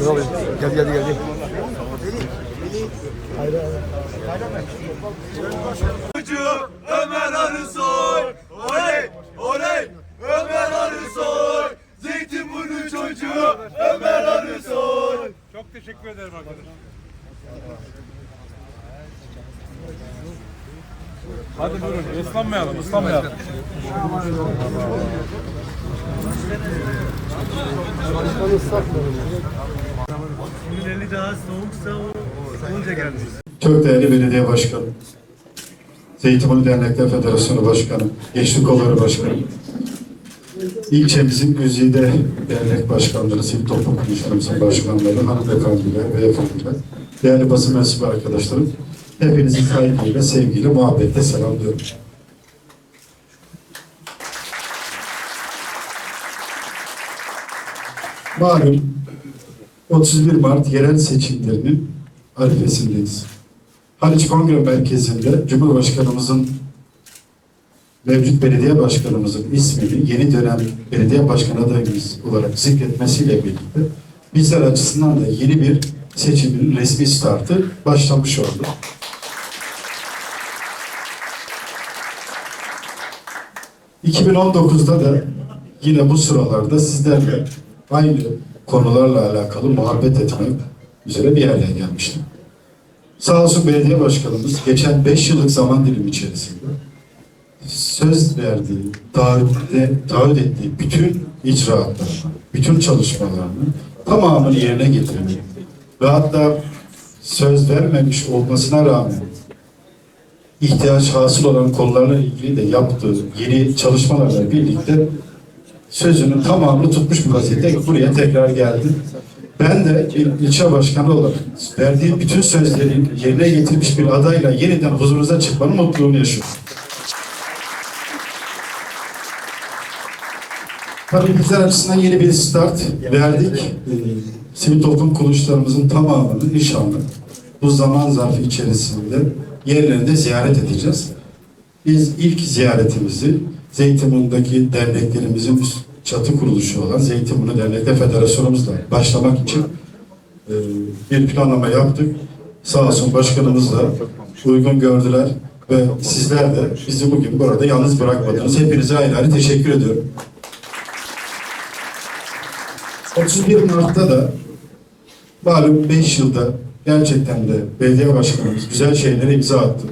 Dur alayım. Geldi geldi geldi. Ömer Arısoy! Oley! Oley! Ömer Arısoy! Zeytinburnu çocuğu Ömer Arısoy! Çok teşekkür ederim arkadaşlar. Hadi buyurun, ıslanmayalım, ıslanmayalım. Bugün eli daha soğuksa o olunca gelmiş. Çok değerli belediye başkanı, Zeytinburnu Dernekler Federasyonu Başkanı, Gençlik Kolları Başkanı, ilçemizin Güzide Dernek Başkanları, Sivil Toplum Kuruluşlarımızın başkanları, hanımefendiler, beyefendiler, değerli basın mensubu arkadaşlarım, hepinizi saygıyla, sevgiyle, muhabbetle selamlıyorum. Malum 31 Mart yerel seçimlerinin arifesindeyiz. Haliç Kongre Merkezi'nde Cumhurbaşkanımızın mevcut belediye başkanımızın ismini yeni dönem belediye başkan adayımız olarak zikretmesiyle birlikte bizler açısından da yeni bir seçimin resmi startı başlamış oldu. ...2019'da da yine bu sıralarda sizlerle aynı konularla alakalı muhabbet etmek üzere bir yerden gelmiştim. Sağ olsun belediye başkanımız geçen 5 yıllık zaman dilimi içerisinde söz verdiği, taahhütte, taahhüt ettiği bütün icraatlarını, bütün çalışmalarını tamamını yerine getirmeyi ve hatta söz vermemiş olmasına rağmen ihtiyaç hasıl olan konularla ilgili de yaptığı yeni çalışmalarla birlikte sözünün tamamını tutmuş bir vaziyette buraya tekrar geldi. Ben de bir ilçe başkanı olarak verdiği bütün sözleri yerine getirmiş bir adayla yeniden huzurunuza çıkmanın mutluluğunu yaşıyorum. Tabii bizler açısından yeni bir start verdik. Sivil toplum kuruluşlarımızın tamamını inşallah bu zaman zarfı içerisinde yerlerinde ziyaret edeceğiz. Biz ilk ziyaretimizi Zeytinburnu'ndaki derneklerimizin çatı kuruluşu olan Zeytinburnu Dernekler Federasyonumuzla başlamak için e, bir planlama yaptık. Sağ olsun başkanımız da uygun gördüler ve sizler de bizi bugün burada yalnız bırakmadınız. Hepinize ayrı ayrı teşekkür ediyorum. 31 Mart'ta da malum 5 yılda gerçekten de belediye başkanımız güzel şeylere imza attı.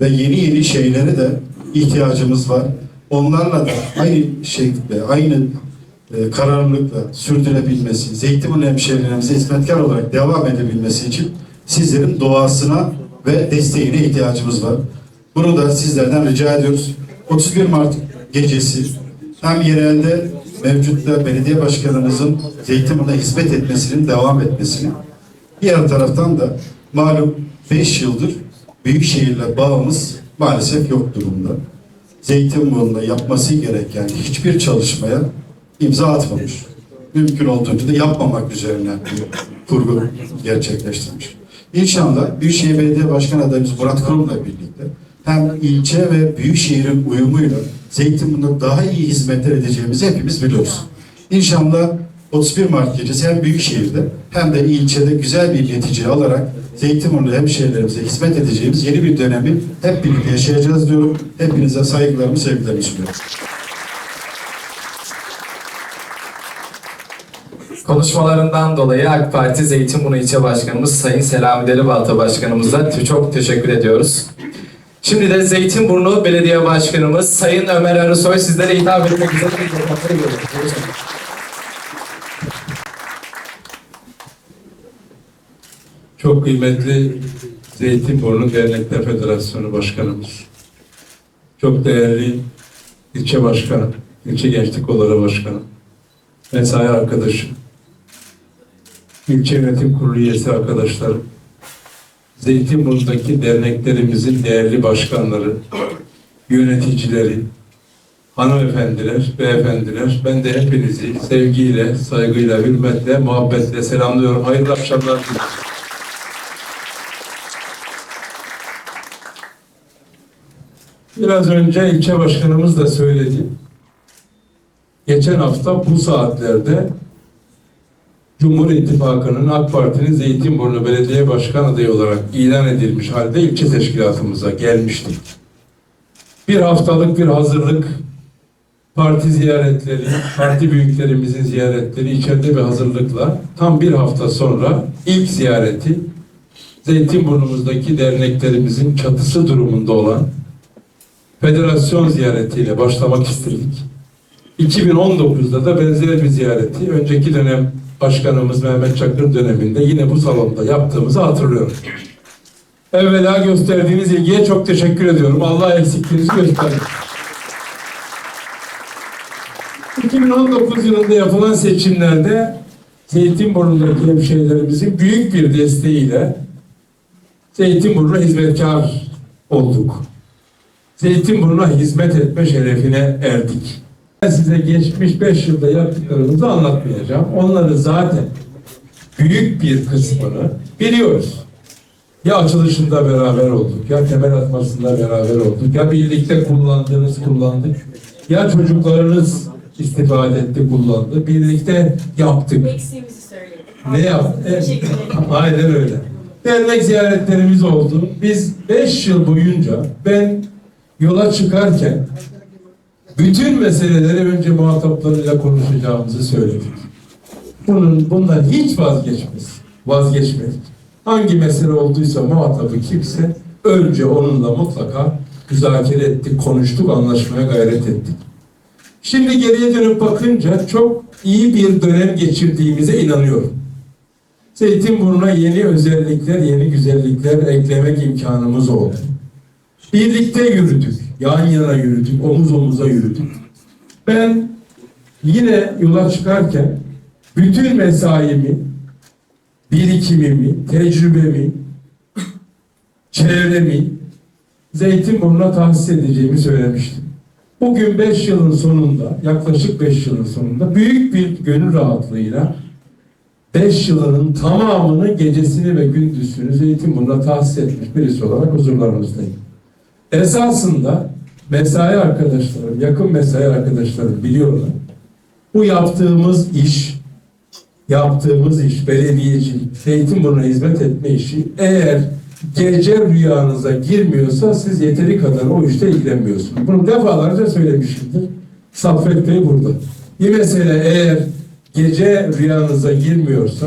Ve yeni yeni şeylere de ihtiyacımız var. Onlarla da aynı şekilde, aynı e, kararlılıkla sürdürebilmesi, Zeytinburnu hemşehrilerimize hizmetkar olarak devam edebilmesi için sizlerin duasına ve desteğine ihtiyacımız var. Bunu da sizlerden rica ediyoruz. 31 Mart gecesi hem yerelde mevcutta belediye başkanımızın Zeytinburnu'na hizmet etmesinin devam etmesini, diğer taraftan da malum 5 yıldır Büyükşehir'le bağımız maalesef yok durumda. Zeytinburnu'nda yapması gereken hiçbir çalışmaya imza atmamış. Mümkün olduğunca da yapmamak üzerine kurgu gerçekleştirmiş. İnşallah Büyükşehir Belediye Başkan adayımız Murat Kurum'la birlikte hem ilçe ve büyükşehirin uyumuyla Zeytinburnu'nda daha iyi hizmetler edeceğimizi hepimiz biliyoruz. İnşallah 31 Mart gecesi hem Büyükşehir'de hem de ilçede güzel bir netice alarak Zeytinburnu hemşehrilerimize hizmet edeceğimiz yeni bir dönemi hep birlikte yaşayacağız diyorum. Hepinize saygılarımı, sevgilerimi sunuyorum. Konuşmalarından dolayı AK Parti Zeytinburnu İlçe Başkanımız Sayın Selami Delibalta Başkanımıza çok teşekkür ediyoruz. Şimdi de Zeytinburnu Belediye Başkanımız Sayın Ömer Arısoy sizlere hitap etmek üzere Çok kıymetli Zeytinburnu Dernekler Federasyonu Başkanımız, çok değerli ilçe başkanı, ilçe gençlik kolları başkanı, mesai arkadaşım, ilçe yönetim kurulu üyesi arkadaşlarım, Zeytinburnu'ndaki derneklerimizin değerli başkanları, yöneticileri, hanımefendiler, beyefendiler, ben de hepinizi sevgiyle, saygıyla, hürmetle, muhabbetle selamlıyorum. Hayırlı akşamlar diliyorum. Biraz önce ilçe başkanımız da söyledi. Geçen hafta bu saatlerde Cumhur İttifakı'nın AK Parti'nin Zeytinburnu Belediye Başkan adayı olarak ilan edilmiş halde ilçe teşkilatımıza gelmiştik. Bir haftalık bir hazırlık, parti ziyaretleri, parti büyüklerimizin ziyaretleri içeride bir hazırlıkla tam bir hafta sonra ilk ziyareti Zeytinburnumuzdaki derneklerimizin çatısı durumunda olan federasyon ziyaretiyle başlamak istedik. 2019'da da benzer bir ziyareti önceki dönem başkanımız Mehmet Çakır döneminde yine bu salonda yaptığımızı hatırlıyorum. Evvela gösterdiğiniz ilgiye çok teşekkür ediyorum. Allah eksikliğinizi göstermesin. 2019 yılında yapılan seçimlerde Zeytinburnu'ndaki hemşehrilerimizin büyük bir desteğiyle Zeytinburnu'na hizmetkar olduk. Zeytinburnu'na hizmet etme şerefine erdik. Ben size geçmiş 5 yılda yaptıklarımızı anlatmayacağım. Onları zaten büyük bir kısmını biliyoruz. Ya açılışında beraber olduk, ya temel atmasında beraber olduk, ya birlikte kullandığınız kullandık, ya çocuklarınız istifade etti, kullandı. Birlikte yaptık. Ne ederim. Aynen öyle. Dernek ziyaretlerimiz oldu. Biz beş yıl boyunca ben yola çıkarken bütün meseleleri önce muhataplarıyla konuşacağımızı söyledik. Bunun bundan hiç vazgeçmez. Vazgeçmedik. Hangi mesele olduysa muhatabı kimse önce onunla mutlaka müzakere ettik, konuştuk, anlaşmaya gayret ettik. Şimdi geriye dönüp bakınca çok iyi bir dönem geçirdiğimize inanıyorum. Zeytinburnu'na yeni özellikler, yeni güzellikler eklemek imkanımız oldu. Birlikte yürüdük, yan yana yürüdük, omuz omuza yürüdük. Ben yine yola çıkarken bütün mesaimi, birikimimi, tecrübemi, çevremi Zeytinburnu'na tahsis edeceğimi söylemiştim. Bugün 5 yılın sonunda, yaklaşık 5 yılın sonunda büyük bir gönül rahatlığıyla 5 yılının tamamını gecesini ve gündüzünü Zeytinburnu'na tahsis etmiş birisi olarak huzurlarınızdayım. Esasında mesai arkadaşlarım, yakın mesai arkadaşlarım biliyorlar. Bu yaptığımız iş, yaptığımız iş, belediyecilik, Zeytinburnu'na hizmet etme işi eğer gece rüyanıza girmiyorsa siz yeteri kadar o işte ilgilenmiyorsunuz. Bunu defalarca söylemişimdir. Saffet Bey burada. Bir mesele eğer gece rüyanıza girmiyorsa,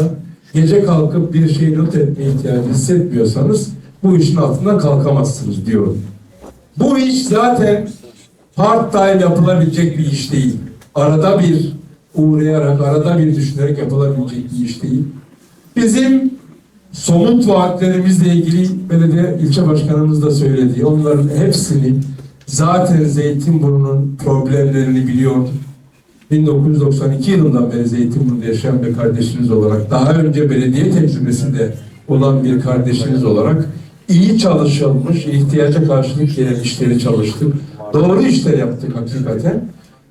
gece kalkıp bir şey not etme ihtiyacı hissetmiyorsanız bu işin altından kalkamazsınız diyorum. Bu iş zaten part time yapılabilecek bir iş değil. Arada bir uğrayarak, arada bir düşünerek yapılabilecek bir iş değil. Bizim somut vaatlerimizle ilgili belediye ilçe başkanımız da söyledi. Onların hepsini zaten Zeytinburnu'nun problemlerini biliyorduk. 1992 yılından beri Zeytinburnu'da yaşayan bir kardeşiniz olarak, daha önce belediye tecrübesinde olan bir kardeşiniz olarak iyi çalışılmış, ihtiyaca karşılık gelen işleri çalıştık. Doğru işler yaptık hakikaten.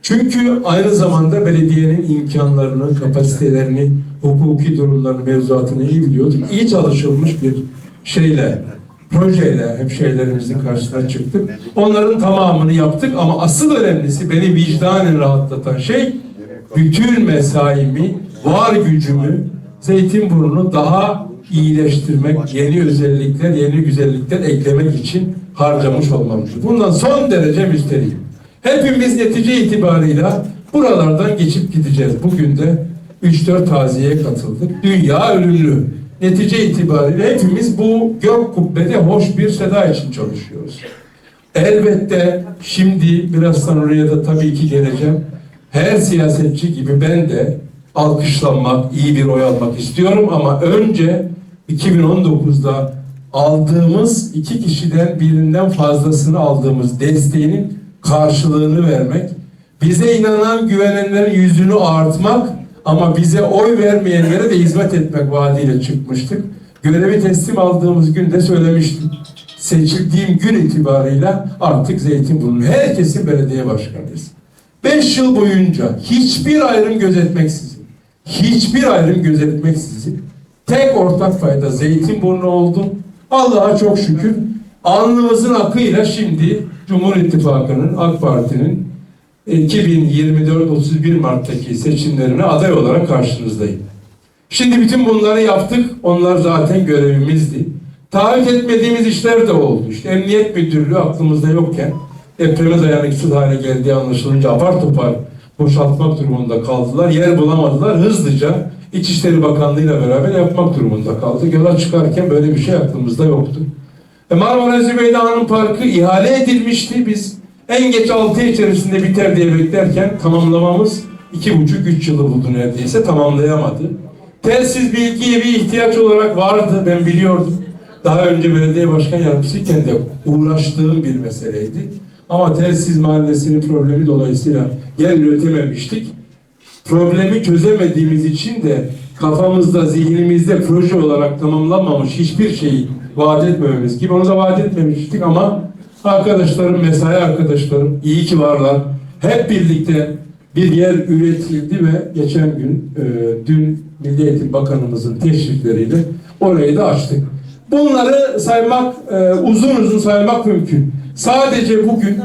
Çünkü aynı zamanda belediyenin imkanlarını, kapasitelerini, hukuki durumlarını, mevzuatını iyi biliyorduk. İyi çalışılmış bir şeyle, projeyle hemşehrilerimizin karşısına çıktık. Onların tamamını yaptık ama asıl önemlisi beni vicdanen rahatlatan şey bütün mesaimi, var gücümü Zeytinburnu'nu daha iyileştirmek, yeni özellikler, yeni güzellikler eklemek için harcamış olmamdır. Bundan son derece müsterihim. Hepimiz netice itibarıyla buralardan geçip gideceğiz. Bugün de 3-4 taziyeye katıldık. Dünya ölümlü. Netice itibariyle hepimiz bu gök kubbede hoş bir seda için çalışıyoruz. Elbette şimdi birazdan oraya da tabii ki geleceğim. Her siyasetçi gibi ben de alkışlanmak, iyi bir oy almak istiyorum ama önce 2019'da aldığımız iki kişiden birinden fazlasını aldığımız desteğinin karşılığını vermek, bize inanan güvenenlerin yüzünü artmak ama bize oy vermeyenlere de hizmet etmek vaadiyle çıkmıştık. Görevi teslim aldığımız günde söylemiştim. Seçildiğim gün itibarıyla artık Zeytinburnu herkesin belediye başkanıyız. Beş yıl boyunca hiçbir ayrım gözetmeksizin, hiçbir ayrım gözetmeksizin tek ortak fayda Zeytinburnu oldu. Allah'a çok şükür alnımızın akıyla şimdi Cumhur İttifakı'nın, AK Parti'nin 2024-31 Mart'taki seçimlerine aday olarak karşınızdayım. Şimdi bütün bunları yaptık. Onlar zaten görevimizdi. Taahhüt etmediğimiz işler de oldu. İşte Emniyet Müdürlüğü aklımızda yokken depreme dayanıksız hale geldiği anlaşılınca apar topar boşaltmak durumunda kaldılar. Yer bulamadılar. Hızlıca İçişleri Bakanlığı'yla beraber yapmak durumunda kaldı. Yola çıkarken böyle bir şey aklımızda yoktu. E Marmara Zübeyde Parkı ihale edilmişti. Biz en geç 6 ay içerisinde biter diye beklerken tamamlamamız 2,5-3 yılı buldu neredeyse tamamlayamadı. Telsiz bilgiye bir ihtiyaç olarak vardı ben biliyordum. Daha önce belediye başkan yardımcısıyken de uğraştığım bir meseleydi. Ama telsiz mahallesinin problemi dolayısıyla yer üretememiştik. Problemi çözemediğimiz için de kafamızda, zihnimizde proje olarak tamamlanmamış hiçbir şeyi vaat etmememiz gibi onu da vaat etmemiştik ama arkadaşlarım, mesai arkadaşlarım iyi ki varlar. Hep birlikte bir yer üretildi ve geçen gün e, dün Milli Eğitim Bakanımızın teşrifleriyle orayı da açtık. Bunları saymak, e, uzun uzun saymak mümkün. Sadece bugün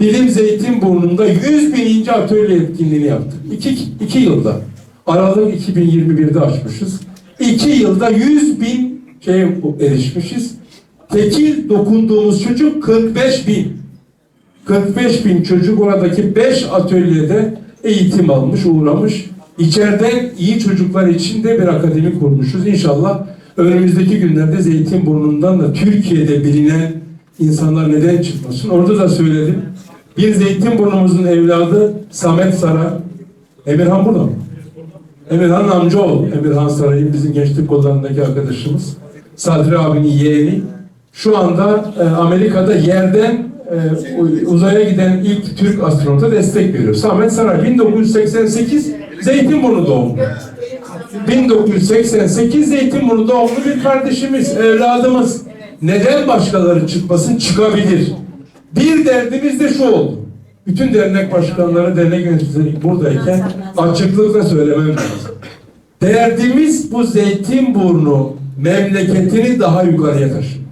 Bilim Zeytinburnu'nda 100 bininci atölye etkinliğini yaptık. İki, iki yılda. Aralık 2021'de açmışız. İki yılda 100 bin şeye erişmişiz. Tekil dokunduğumuz çocuk 45 bin. 45 bin çocuk oradaki 5 atölyede eğitim almış, uğramış. İçeriden iyi çocuklar için de bir akademi kurmuşuz. İnşallah önümüzdeki günlerde Zeytinburnu'ndan da Türkiye'de bilinen insanlar neden çıkmasın. Orada da söyledim. Bir Zeytinburnu'muzun evladı Samet Saray. Emirhan burada mı? Emirhan'ın amcaoğlu. Emirhan Saray'ın bizim gençlik kollarındaki arkadaşımız. Sadri abinin yeğeni. Şu anda e, Amerika'da yerden e, uzaya giden ilk Türk astronota destek veriyor. Samet Saray 1988 Zeytinburnu doğumlu. 1988 Zeytinburnu doğumlu bir kardeşimiz, evladımız. Neden başkaları çıkmasın? Çıkabilir. Bir derdimiz de şu oldu. Bütün dernek başkanları, dernek yöneticileri buradayken açıklıkla söylemem lazım. Derdimiz bu Zeytinburnu memleketini daha yukarıya taşımak.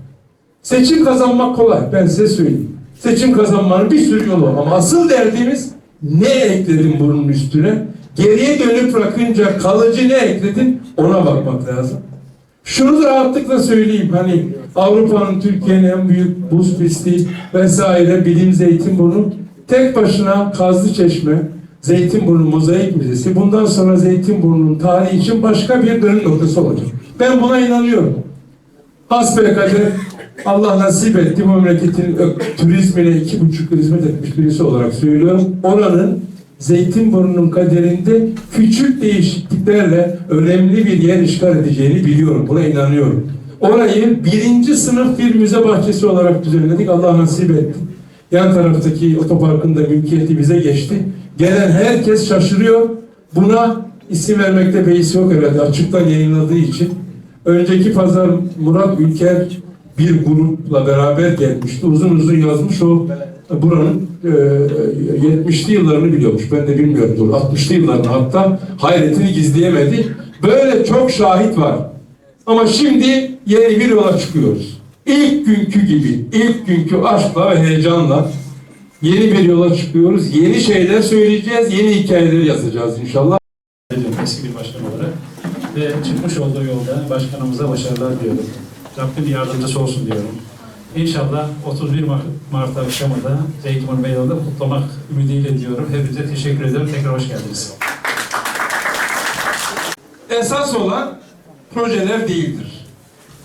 Seçim kazanmak kolay. Ben size söyleyeyim. Seçim kazanmanın bir sürü yolu var. Ama asıl derdimiz ne ekledin bunun üstüne? Geriye dönüp bırakınca kalıcı ne ekledin? Ona bakmak lazım. Şunu da rahatlıkla söyleyeyim. Hani Avrupa'nın Türkiye'nin en büyük buz pisti vesaire bilim Zeytinburnu tek başına Kazlı Çeşme Zeytinburnu Mozaik Müzesi bundan sonra Zeytinburnu'nun tarihi için başka bir dönüm noktası olacak. Ben buna inanıyorum. Hasbelkader Allah nasip etti bu memleketin turizmine iki buçuk hizmet etmiş birisi olarak söylüyorum. Oranın Zeytinburnu'nun kaderinde küçük değişikliklerle önemli bir yer işgal edeceğini biliyorum. Buna inanıyorum. Orayı birinci sınıf bir müze bahçesi olarak düzenledik. Allah nasip etti. Yan taraftaki otoparkın da mülkiyeti bize geçti. Gelen herkes şaşırıyor. Buna isim vermekte beis yok herhalde açıktan yayınladığı için. Önceki pazar Murat Ülker bir grupla beraber gelmişti. Uzun uzun yazmış o buranın e, 70'li yıllarını biliyormuş. Ben de bilmiyorum. 60'lı yıllarını hatta hayretini gizleyemedi. Böyle çok şahit var. Ama şimdi yeni bir yola çıkıyoruz. İlk günkü gibi, ilk günkü aşkla ve heyecanla yeni bir yola çıkıyoruz. Yeni şeyler söyleyeceğiz, yeni hikayeler yazacağız inşallah. eski bir başkan olarak. Ve çıkmış olduğu yolda başkanımıza başarılar diliyorum. Rabbim yardımcısı olsun diyorum. İnşallah 31 Mart, Mart akşamı da Zeytinburnu Meydanı'nda kutlamak ümidiyle diyorum. Hepinize teşekkür ederim. Tekrar hoş geldiniz. esas olan projeler değildir.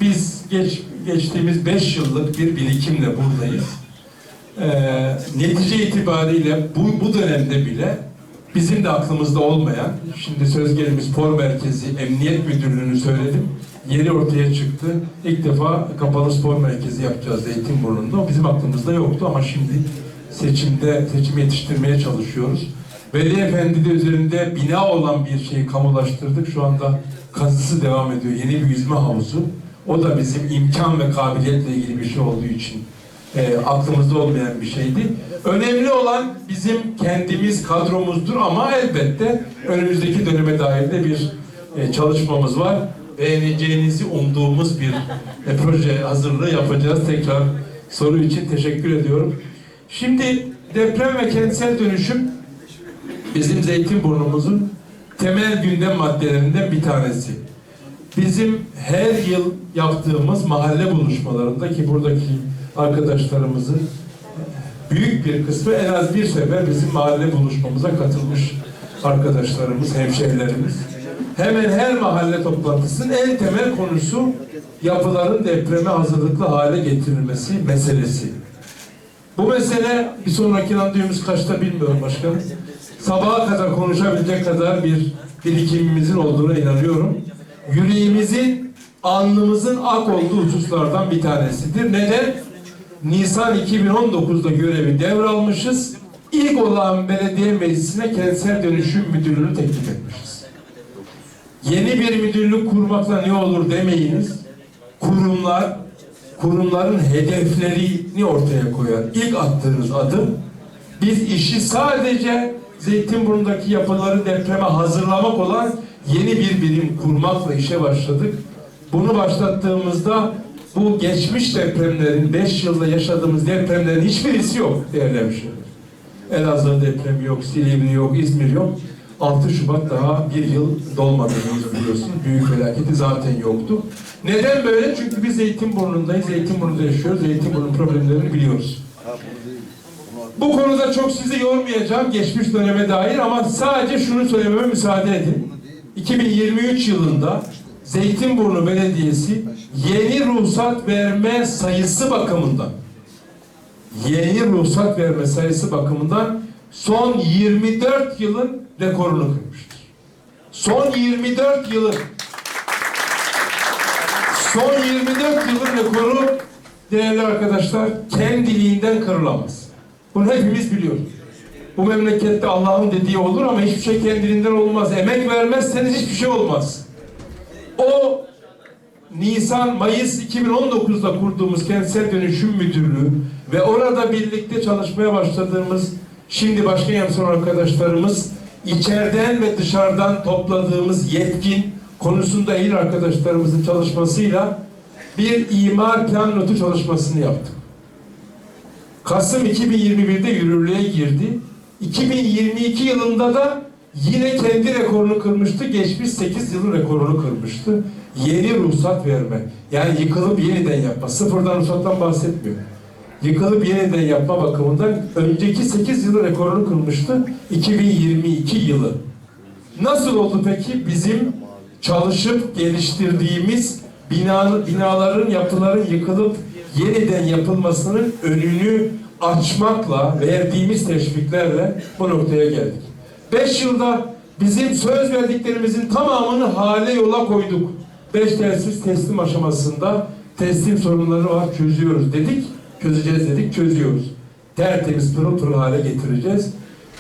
Biz geç, geçtiğimiz beş yıllık bir birikimle buradayız. Ee, netice itibariyle bu, bu dönemde bile bizim de aklımızda olmayan, şimdi söz gelimi spor merkezi, emniyet müdürlüğünü söyledim, yeri ortaya çıktı. İlk defa kapalı spor merkezi yapacağız Zeytinburnu'nda. O bizim aklımızda yoktu ama şimdi seçimde, seçim yetiştirmeye çalışıyoruz. Veli Efendi de üzerinde bina olan bir şeyi kamulaştırdık. Şu anda kazısı devam ediyor. Yeni bir yüzme havuzu. O da bizim imkan ve kabiliyetle ilgili bir şey olduğu için e, aklımızda olmayan bir şeydi. Önemli olan bizim kendimiz kadromuzdur ama elbette önümüzdeki döneme dair de bir e, çalışmamız var. Beğeneceğinizi umduğumuz bir e, proje hazırlığı yapacağız. Tekrar soru için teşekkür ediyorum. Şimdi deprem ve kentsel dönüşüm bizim Zeytinburnumuzun temel gündem maddelerinden bir tanesi. Bizim her yıl yaptığımız mahalle buluşmalarında ki buradaki arkadaşlarımızın büyük bir kısmı en az bir sefer bizim mahalle buluşmamıza katılmış arkadaşlarımız, hemşehrilerimiz. Hemen her mahalle toplantısının en temel konusu yapıların depreme hazırlıklı hale getirilmesi meselesi. Bu mesele bir sonraki randevumuz kaçta bilmiyorum başkanım. Sabaha kadar konuşabilecek kadar bir birikimimizin olduğuna inanıyorum. Yüreğimizin, alnımızın ak olduğu hususlardan bir tanesidir. Neden? Nisan 2019'da görevi devralmışız. İlk olan belediye meclisine kentsel dönüşüm müdürlüğünü teklif etmişiz. Yeni bir müdürlük kurmakla ne olur demeyiniz. Kurumlar, kurumların hedeflerini ortaya koyar. İlk attığınız adım biz işi sadece Zeytinburnu'ndaki yapıları depreme hazırlamak olan yeni bir birim kurmakla işe başladık. Bunu başlattığımızda bu geçmiş depremlerin, 5 yılda yaşadığımız depremlerin hiçbirisi yok değerli hemşehriler. Elazığ depremi yok, Silivri yok, İzmir yok. 6 Şubat daha bir yıl dolmadı biliyorsunuz. Büyük felaketi zaten yoktu. Neden böyle? Çünkü biz Zeytinburnu'ndayız, Zeytinburnu'da yaşıyoruz, Zeytinburnu problemlerini biliyoruz. Bu konuda çok sizi yormayacağım geçmiş döneme dair ama sadece şunu söylememe müsaade edin. 2023 yılında Zeytinburnu Belediyesi yeni ruhsat verme sayısı bakımından yeni ruhsat verme sayısı bakımından son 24 yılın rekorunu kırmıştır. Son 24 yılın son 24 yılın rekoru değerli arkadaşlar kendiliğinden kırılamaz. Bunu hepimiz biliyoruz. Bu memlekette Allah'ın dediği olur ama hiçbir şey kendiliğinden olmaz. Emek vermezseniz hiçbir şey olmaz. O Nisan, Mayıs 2019'da kurduğumuz Kentsel Dönüşüm Müdürlüğü ve orada birlikte çalışmaya başladığımız şimdi başka yamsın arkadaşlarımız içeriden ve dışarıdan topladığımız yetkin konusunda il arkadaşlarımızın çalışmasıyla bir imar plan notu çalışmasını yaptık. Kasım 2021'de yürürlüğe girdi. 2022 yılında da yine kendi rekorunu kırmıştı. Geçmiş 8 yılın rekorunu kırmıştı. Yeni ruhsat verme. Yani yıkılıp yeniden yapma. Sıfırdan ruhsattan bahsetmiyor. Yıkılıp yeniden yapma bakımından önceki 8 yılın rekorunu kırmıştı. 2022 yılı. Nasıl oldu peki? Bizim çalışıp geliştirdiğimiz bina, binaların, yapıların yıkılıp yeniden yapılmasının önünü açmakla, verdiğimiz teşviklerle bu noktaya geldik. Beş yılda bizim söz verdiklerimizin tamamını hale yola koyduk. Beş tesis teslim aşamasında teslim sorunları var, çözüyoruz dedik. Çözeceğiz dedik, çözüyoruz. Tertemiz pırıl pırıl hale getireceğiz.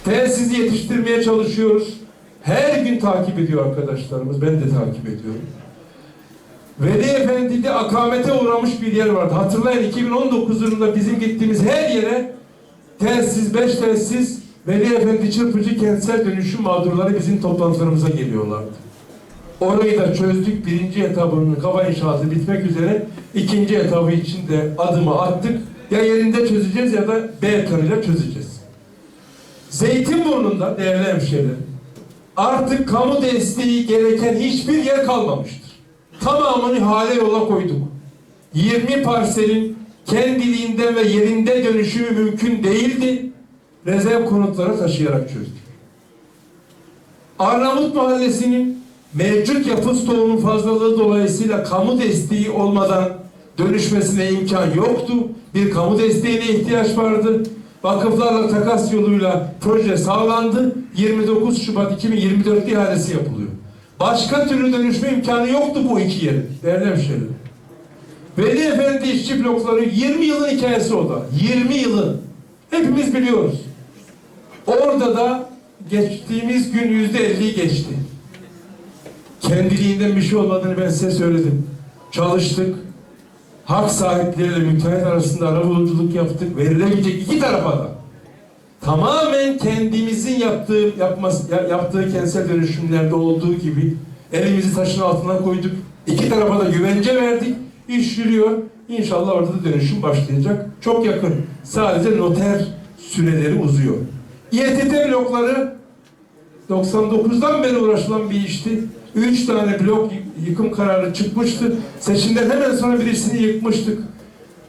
Telsizi yetiştirmeye çalışıyoruz. Her gün takip ediyor arkadaşlarımız. Ben de takip ediyorum. Veli Efendi'de akamete uğramış bir yer vardı. Hatırlayın 2019 yılında bizim gittiğimiz her yere telsiz, beş telsiz Veli Efendi çırpıcı kentsel dönüşüm mağdurları bizim toplantılarımıza geliyorlardı. Orayı da çözdük. Birinci etabının kaba inşaatı bitmek üzere. ikinci etabı için de adımı attık. Ya yerinde çözeceğiz ya da B planıyla çözeceğiz. Zeytinburnu'nda değerli hemşehrilerim artık kamu desteği gereken hiçbir yer kalmamıştır. Tamamını hale yola koyduk. 20 parselin kendiliğinden ve yerinde dönüşümü mümkün değildi. Rezerv konutlara taşıyarak çözdük. Arnavut Mahallesi'nin mevcut yapı stoğunun fazlalığı dolayısıyla kamu desteği olmadan dönüşmesine imkan yoktu. Bir kamu desteğine ihtiyaç vardı. Vakıflarla takas yoluyla proje sağlandı. 29 Şubat 2024 ihalesi yapılıyor. Başka türlü dönüşme imkanı yoktu bu iki yerin. Değerli hemşehrilerim. Veli Efendi işçi blokları 20 yılın hikayesi o da. 20 yılın. Hepimiz biliyoruz. Orada da geçtiğimiz gün yüzde elliyi geçti. Kendiliğinden bir şey olmadığını ben size söyledim. Çalıştık. Hak sahipleriyle müteahhit arasında arabuluculuk yaptık. Verilebilecek iki tarafa da. Tamamen kendimizin yaptığı yapması, ya- yaptığı kentsel dönüşümlerde olduğu gibi elimizi taşın altına koyduk. İki tarafa da güvence verdik. İş yürüyor. İnşallah orada da dönüşüm başlayacak. Çok yakın. Sadece noter süreleri uzuyor. İETT blokları 99'dan beri uğraşılan bir işti. Üç tane blok yıkım kararı çıkmıştı. Seçimden hemen sonra birisini yıkmıştık.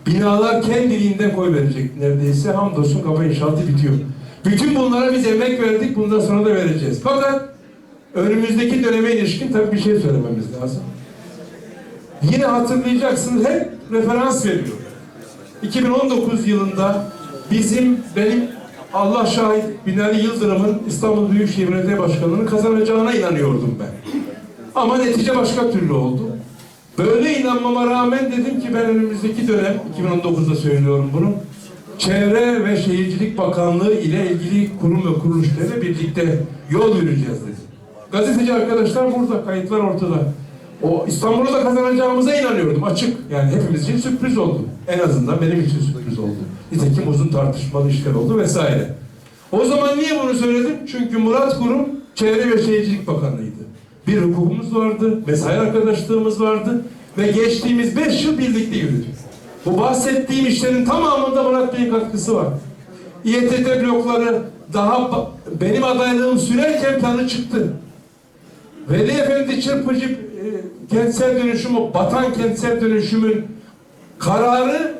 Binalar kendiliğinden koy verecek neredeyse. Hamdolsun kaba inşaatı bitiyor. Bütün bunlara biz emek verdik. Bundan sonra da vereceğiz. Fakat önümüzdeki döneme ilişkin tabii bir şey söylememiz lazım. Yine hatırlayacaksınız hep referans veriyor. 2019 yılında bizim benim Allah şahit Binali Yıldırım'ın İstanbul Büyükşehir Belediye Başkanlığı'nı kazanacağına inanıyordum ben. Ama netice başka türlü oldu. Böyle inanmama rağmen dedim ki ben önümüzdeki dönem 2019'da söylüyorum bunu. Çevre ve Şehircilik Bakanlığı ile ilgili kurum ve kuruluşlarla birlikte yol yürüyeceğiz dedim. Gazeteci arkadaşlar burada, kayıtlar ortada. O İstanbul'u da kazanacağımıza inanıyordum açık. Yani hepimiz için sürpriz oldu. En azından benim için sürpriz oldu. Nitekim uzun tartışmalı işler oldu vesaire. O zaman niye bunu söyledim? Çünkü Murat Kurum Çevre ve Şehircilik Bakanlığı'ydı. Bir hukukumuz vardı, mesai arkadaşlığımız vardı ve geçtiğimiz beş yıl birlikte yürüdük. Bu bahsettiğim işlerin tamamında Murat Bey'in katkısı var. İETT blokları daha benim adaylığım sürerken planı çıktı. Veli Efendi Çırpıcı e, kentsel dönüşüm, o batan kentsel dönüşümün kararı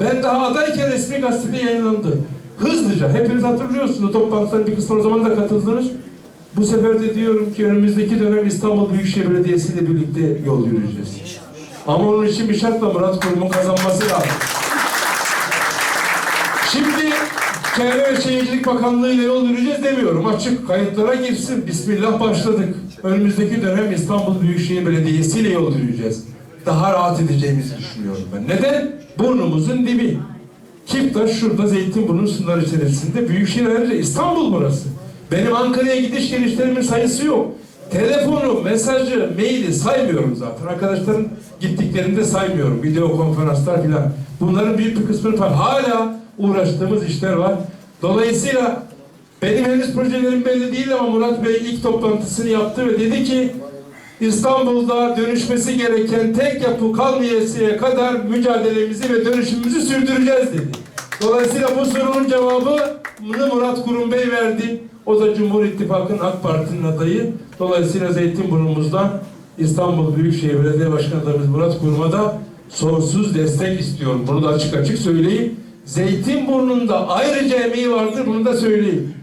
ben daha adayken resmi gazetede yayınlandı. Hızlıca, hepiniz hatırlıyorsunuz. Toplantıların bir kısmına o zaman da katıldınız. Bu sefer de diyorum ki önümüzdeki dönem İstanbul Büyükşehir Belediyesi ile birlikte yol yürüyeceğiz. Ama onun için bir şartla Murat Kurum'un kazanması lazım. Şimdi Çevre ve Şehircilik Bakanlığı ile yol yürüyeceğiz demiyorum. Açık kayıtlara girsin. Bismillah başladık. Önümüzdeki dönem İstanbul Büyükşehir Belediyesi ile yol yürüyeceğiz. Daha rahat edeceğimizi düşünüyorum ben. Neden? Burnumuzun dibi. Kiptaş şurada Zeytinburnu sınır içerisinde. Büyükşehir ayrıca İstanbul burası. Benim Ankara'ya gidiş gelişlerimin sayısı yok. Telefonu, mesajı, maili saymıyorum zaten. Arkadaşların gittiklerinde saymıyorum. Video konferanslar filan. Bunların büyük bir kısmını falan. Hala uğraştığımız işler var. Dolayısıyla benim henüz projelerim belli değil ama Murat Bey ilk toplantısını yaptı ve dedi ki İstanbul'da dönüşmesi gereken tek yapı kalmayasıya kadar mücadelemizi ve dönüşümümüzü sürdüreceğiz dedi. Dolayısıyla bu sorunun cevabını Murat Kurum Bey verdi. O da Cumhur İttifakı'nın AK Parti'nin adayı. Dolayısıyla Zeytinburnu'muzdan İstanbul Büyükşehir Belediye Başkanı adayımız Murat Kurum'a da destek istiyorum. Bunu da açık açık söyleyeyim. Zeytinburnu'nda ayrıca emeği vardır. Bunu da söyleyeyim.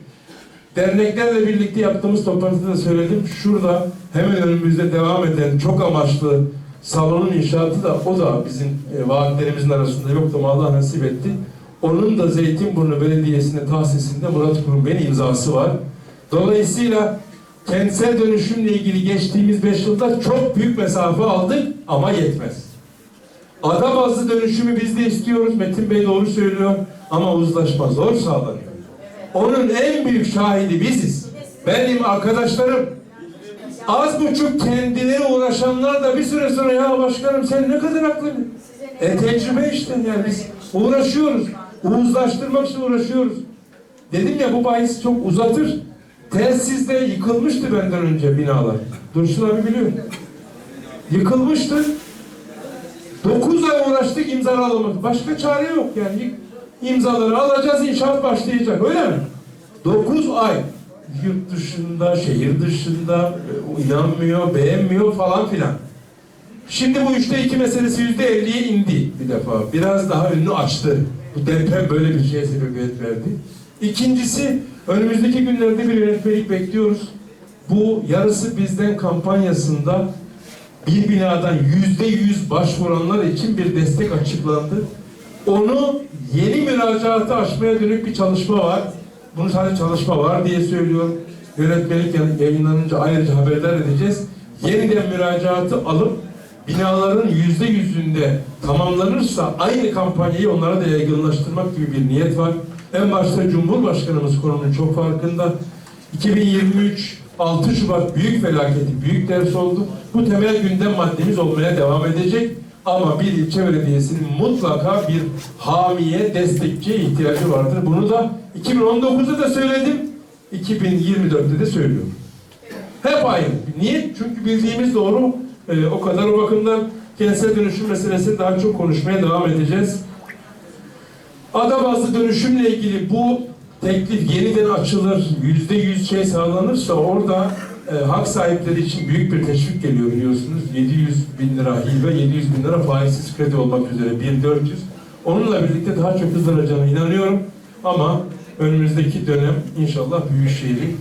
Derneklerle birlikte yaptığımız toplantıda da söyledim. Şurada hemen önümüzde devam eden çok amaçlı salonun inşaatı da o da bizim e, vaatlerimizin arasında yoktu Allah nasip etti. Onun da Zeytinburnu Belediyesi'ne tahsisinde Murat Kurum Bey'in imzası var. Dolayısıyla kentsel dönüşümle ilgili geçtiğimiz beş yılda çok büyük mesafe aldık ama yetmez. Ada bazlı dönüşümü biz de istiyoruz. Metin Bey doğru söylüyor ama uzlaşma zor sağlanıyor. Onun en büyük şahidi biziz. Benim arkadaşlarım. Az buçuk kendileri uğraşanlar da bir süre sonra ya başkanım sen ne kadar haklısın. E tecrübe işte yani biz uğraşıyoruz. Uzlaştırmak için uğraşıyoruz. Dedim ya bu bahis çok uzatır. Telsizde yıkılmıştı benden önce binalar. Dursun abi biliyor. Yıkılmıştı. 9 ay uğraştık imzaları alamadık. Başka çare yok yani. İmzaları alacağız, inşaat başlayacak. Öyle mi? 9 ay. Yurt dışında, şehir dışında e, inanmıyor, beğenmiyor falan filan. Şimdi bu üçte iki meselesi yüzde elliye indi defa. Biraz daha önünü açtı. Bu deprem böyle bir şeye sebebiyet verdi. İkincisi, önümüzdeki günlerde bir yönetmelik bekliyoruz. Bu yarısı bizden kampanyasında bir binadan yüzde yüz başvuranlar için bir destek açıklandı. Onu yeni müracaatı açmaya dönük bir çalışma var. Bunu sadece çalışma var diye söylüyorum. Yönetmelik yayınlanınca ayrıca haberdar edeceğiz. Yeniden müracaatı alıp binaların yüzde yüzünde tamamlanırsa aynı kampanyayı onlara da yaygınlaştırmak gibi bir niyet var. En başta Cumhurbaşkanımız konunun çok farkında. 2023 6 Şubat büyük felaketi, büyük ders oldu. Bu temel gündem maddemiz olmaya devam edecek. Ama bir ilçe belediyesinin mutlaka bir hamiye, destekçiye ihtiyacı vardır. Bunu da 2019'da da söyledim, 2024'te de söylüyorum. Hep aynı. Niye? Çünkü bildiğimiz doğru. Ee, o kadar o bakımdan kentsel dönüşüm meselesini daha çok konuşmaya devam edeceğiz. Ada bazlı dönüşümle ilgili bu teklif yeniden açılır, yüzde yüz şey sağlanırsa orada e, hak sahipleri için büyük bir teşvik geliyor biliyorsunuz. 700 bin lira hibe, 700 bin lira faizsiz kredi olmak üzere 1400. Onunla birlikte daha çok hızlanacağına inanıyorum. Ama önümüzdeki dönem inşallah Büyükşehir'in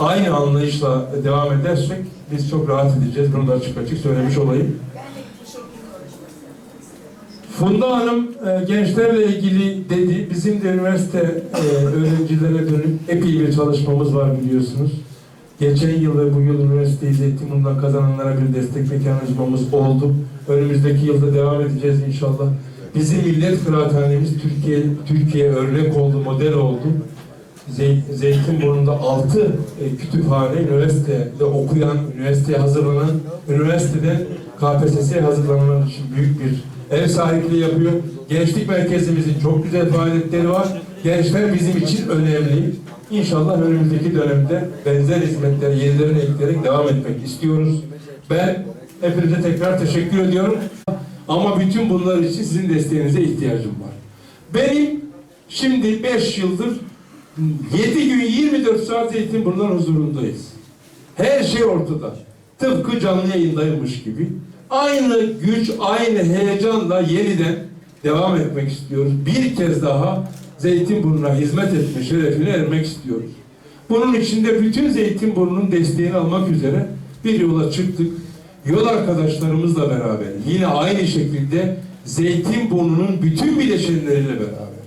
aynı anlayışla devam edersek biz çok rahat edeceğiz. Bunu da açık açık söylemiş olayım. Funda Hanım e, gençlerle ilgili dedi. Bizim de üniversite e, öğrencilere dönük epey bir çalışmamız var biliyorsunuz. Geçen yıl ve bu yıl üniversiteyi Zeytinburnu'ndan kazananlara bir destek mekanizmamız oldu. Önümüzdeki yılda devam edeceğiz inşallah. Bizim millet kıraathanemiz Türkiye Türkiye örnek oldu, model oldu. Zey- Zeytinburnu'nda 6 e, kütüphane, üniversitede okuyan, üniversiteye hazırlanan, üniversiteden KPSS'ye hazırlanan için büyük bir ev sahipliği yapıyor. Gençlik merkezimizin çok güzel faaliyetleri var. Gençler bizim için önemli. İnşallah önümüzdeki dönemde benzer hizmetleri yenilerine ekleyerek devam etmek istiyoruz. Ben hepinize tekrar teşekkür ediyorum. Ama bütün bunlar için sizin desteğinize ihtiyacım var. Benim şimdi 5 yıldır 7 gün 24 saat Zeytinburnu'ndan huzurundayız. Her şey ortada. Tıpkı canlı yayındaymış gibi. Aynı güç, aynı heyecanla yeniden devam etmek istiyoruz. Bir kez daha Zeytinburnu'na hizmet etme şerefine ermek istiyoruz. Bunun için de bütün Zeytinburnu'nun desteğini almak üzere bir yola çıktık. Yol arkadaşlarımızla beraber yine aynı şekilde Zeytinburnu'nun bütün bileşenleriyle beraber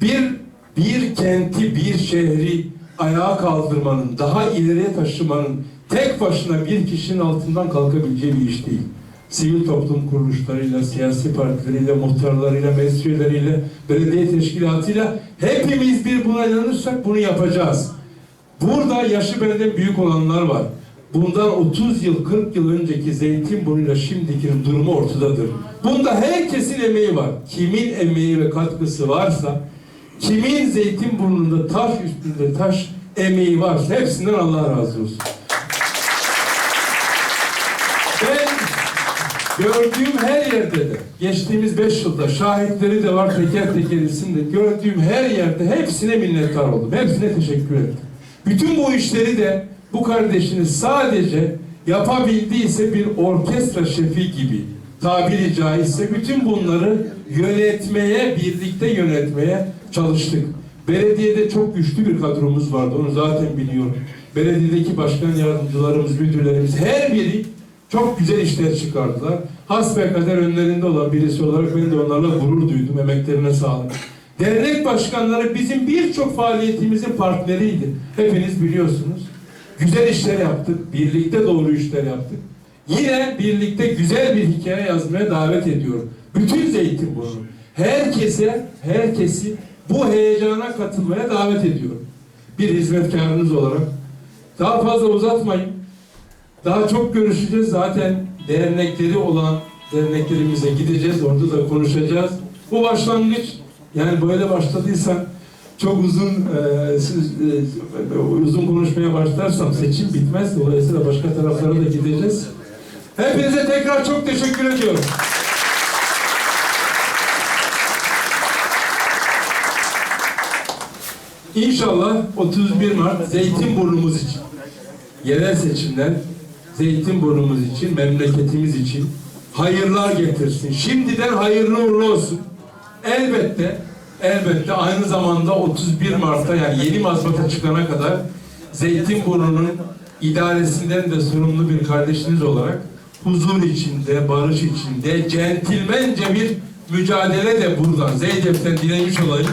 bir bir kenti, bir şehri ayağa kaldırmanın, daha ileriye taşımanın tek başına bir kişinin altından kalkabileceği bir iş değil. Sivil toplum kuruluşlarıyla, siyasi partileriyle, muhtarlarıyla, meclis üyeleriyle, belediye teşkilatıyla hepimiz bir buna inanırsak bunu yapacağız. Burada yaşı benden büyük olanlar var. Bundan 30 yıl, 40 yıl önceki Zeytinburnu'yla şimdikinin durumu ortadadır. Bunda herkesin emeği var. Kimin emeği ve katkısı varsa, kimin Zeytinburnu'nda taş üstünde taş emeği varsa hepsinden Allah razı olsun. Ben gördüğüm her yerde de, geçtiğimiz beş yılda şahitleri de var teker teker isimde, gördüğüm her yerde hepsine minnettar oldum. Hepsine teşekkür ederim. Bütün bu işleri de bu kardeşiniz sadece yapabildiyse bir orkestra şefi gibi tabiri caizse bütün bunları yönetmeye, birlikte yönetmeye çalıştık. Belediyede çok güçlü bir kadromuz vardı, onu zaten biliyorum. Belediyedeki başkan yardımcılarımız, müdürlerimiz her biri çok güzel işler çıkardılar. Hasbelkader önlerinde olan birisi olarak ben de onlarla gurur duydum. Emeklerine sağlık. Dernek başkanları bizim birçok faaliyetimizin partneriydi. Hepiniz biliyorsunuz. Güzel işler yaptık. Birlikte doğru işler yaptık. Yine birlikte güzel bir hikaye yazmaya davet ediyorum. Bütün Zeytinburnu. Herkese, herkesi bu heyecana katılmaya davet ediyorum. Bir hizmetkarınız olarak. Daha fazla uzatmayın. Daha çok görüşeceğiz. Zaten dernekleri olan derneklerimize gideceğiz. Orada da konuşacağız. Bu başlangıç yani böyle başladıysa çok uzun e, siz, e, uzun konuşmaya başlarsam seçim bitmez. Dolayısıyla başka taraflara da gideceğiz. Hepinize tekrar çok teşekkür ediyorum. İnşallah 31 Mart Zeytinburnumuz için yerel seçimler Zeytinburnumuz için, memleketimiz için hayırlar getirsin. Şimdiden hayırlı uğurlu olsun. Elbette, elbette aynı zamanda 31 Mart'ta yani yeni mazbata çıkana kadar Zeytinburnu'nun idaresinden de sorumlu bir kardeşiniz olarak huzur içinde, barış içinde, centilmence bir mücadele de buradan Zeydep'ten dilemiş olayım.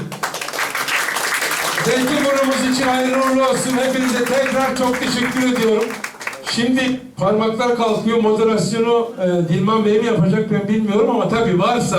Zeytinburnumuz için hayırlı uğurlu olsun. Hepinize tekrar çok teşekkür ediyorum. Şimdi parmaklar kalkıyor. Moderasyonu e, Dilman Bey mi yapacak ben bilmiyorum ama tabii varsa